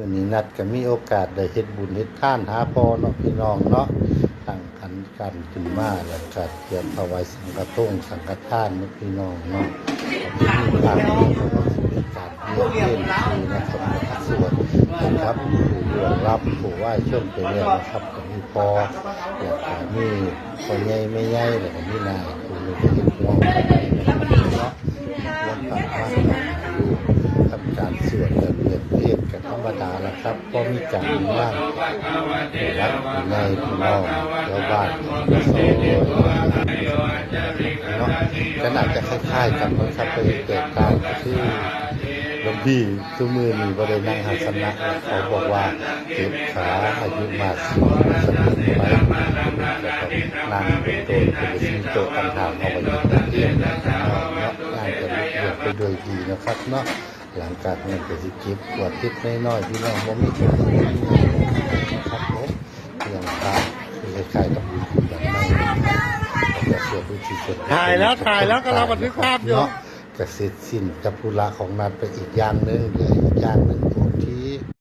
มื่อนี้นัดก็มีโอกาสได้เฮ็ดบุญเฮ็ดทานหาพ่อเนาะพี่น้องเนาะตั้งขันกันขึ้นมาแล้วก็เตรียมถวายสังฆทงสังฆทานเนาะพี่น้องเนาะก็มีการมีการเรียนเล่นที่นะครับสวดนะครับผู้ร่วงรับผู้ไหว้ชนไปเนี่ยนะครับก็มีพอแล้วก็มีพ่อใหญ่แม่ใหญ่แล้วก็มีนายผู้หนึงก็เป็นห่วงเนาะวันพระมาทำการสวดระเบียบเรียบกัน ธรรมดาแล้วครับก็มีการมีงานวัดในพี่น้องชาวบ้านโซ่เนาะก็น่าจะคล้ายๆกันนะครับไปเกิดการที่หลวงพี่ทุมือมีบรินั่งหัสนะเขาบอกว่าเจ็บขาอายุมากสมิไหมแล้วก็นั่งเป็นตัวเป็นสิ่งตัวปัญหาเอาไปยู่ที่เนเนาะงานจะลุกเรียนไปโดยดีนะครับเนาะ หลังจากนั้นก็สิเก็บขวดติดน้อยๆพี่น้องบ่มีคนครับผมเรื่องตามคือคล้ายๆกับบุญคุณแบบนั้นแต่เสียผู้ที่สุดถ่ายแล้วถ่ายแล้วกำลังบันทึกภาพอยู่เนาะจะเสร็จสิ้นกับธุระของนัดไปอีกอย่างหนึงเหลืออีกอย่างหนึง